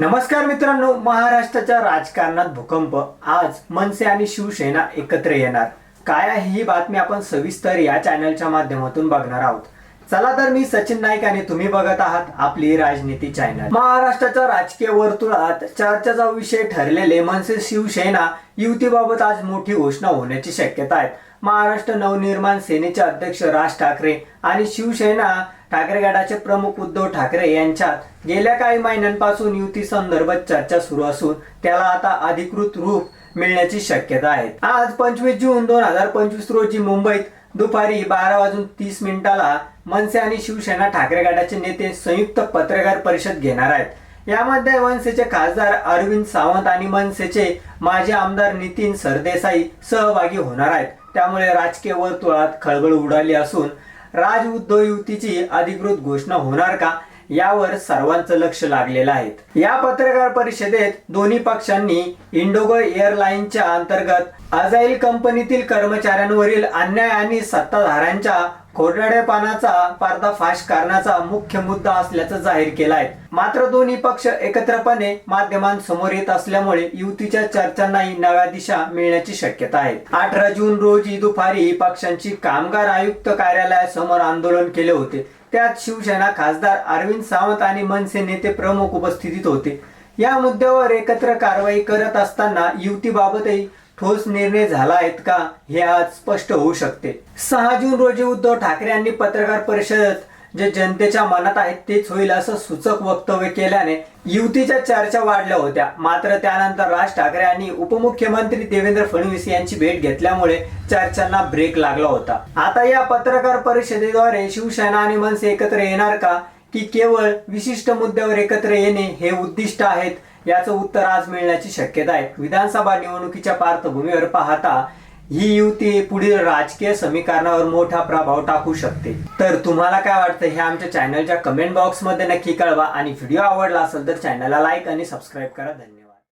नमस्कार मित्रांनो महाराष्ट्राच्या राजकारणात भूकंप. आज मनसे आणि शिवसेना एकत्र येणार. काय आहे ही बातमी आपण सविस्तर या चॅनलच्या माध्यमातून बघणार आहोत. चला तर मी सचिन नाईक आणि तुम्ही बघत आहात आपली राजनीती चॅनल महाराष्ट्राच्या राजकीय वर्तुळात चर्चेचा विषय ठरलेले मनसे शिवसेना युतीबाबत आज मोठी घोषणा होण्याची शक्यता आहे. महाराष्ट्र नवनिर्माण सेनेचे अध्यक्ष राज ठाकरे आणि शिवसेना ठाकरे गटाचे प्रमुख उद्धव ठाकरे यांच्यात गेल्या काही महिन्यांपासून युती संदर्भात चर्चा सुरू असून त्याला आता अधिकृत रूप मिळण्याची शक्यता आहे. आज पंचवीस जून दोन हजार पंचवीस रोजी मुंबईत दुपारी बारा वाजून तीस मिनिटाला मनसे आणि शिवसेना ठाकरे गटाचे नेते संयुक्त पत्रकार परिषद घेणार आहेत. यामध्ये मनसेचे खासदार अरविंद सावंत आणि मनसेचे माजी आमदार नितीन सरदेसाई सहभागी होणार आहेत. त्यामुळे राजकीय वर्तुळात खळबळ उडाली असून राज उद्धव युतीची अधिकृत घोषणा होणार का? यावर सर्वांचं लक्ष लागलेलं आहे. या पत्रकार परिषदेत दोन्ही पक्षांनी इंडोगो एअरलाईनच्या अंतर्गत अजाईल कंपनीतील कर्मचाऱ्यांवरील अन्याय आणि सत्ताधाऱ्यांच्या पानाचा पर्दाफाश करण्याचा मुख्य मुद्दा असल्याचं जाहीर केलं आहे. मात्र दोन्ही पक्ष एकत्रपणे माध्यमांसमोर येत असल्यामुळे युतीच्या चर्चांनाही नव्या दिशा मिळण्याची शक्यता आहे. अठरा जून रोजी दुपारी पक्षांची कामगार आयुक्त कार्यालयासमोर आंदोलन केले होते. त्यात शिवसेना खासदार अरविंद सावंत आणि मनसे नेते प्रमुख उपस्थितीत होते. या मुद्द्यावर एकत्र कारवाई करत असताना युतीबाबतही ठोस निर्णय झाला आहेत का हे आज स्पष्ट होऊ शकते. सहा जून रोजी उद्धव ठाकरे यांनी पत्रकार परिषदेत जे जनतेच्या मनात आहेत तेच होईल असं सूचक वक्तव्य केल्याने युतीच्या चर्चा वाढल्या होत्या. मात्र त्यानंतर राज ठाकरे आणि उपमुख्यमंत्री देवेंद्र फडणवीस यांची भेट घेतल्यामुळे चर्चांना ब्रेक लागला होता. आता या पत्रकार परिषदेद्वारे शिवसेना आणि मनसे एकत्र येणार का? की केवळ विशिष्ट मुद्द्यावर एकत्र येणे हे उद्दिष्ट आहेत? याचं उत्तर आज मिळण्याची शक्यता आहे. विधानसभा निवडणुकीच्या पार्श्वभूमीवर पाहता ही युती पुढील राजकीय समीकरणावर मोठा प्रभाव टाकू शकते. तर तुम्हाला काय वाटतं हे आमच्या चॅनलच्या कमेंट बॉक्समध्ये नक्की कळवा आणि व्हिडिओ आवडला असेल तर चॅनलला लाईक आणि सबस्क्राईब करा. धन्यवाद.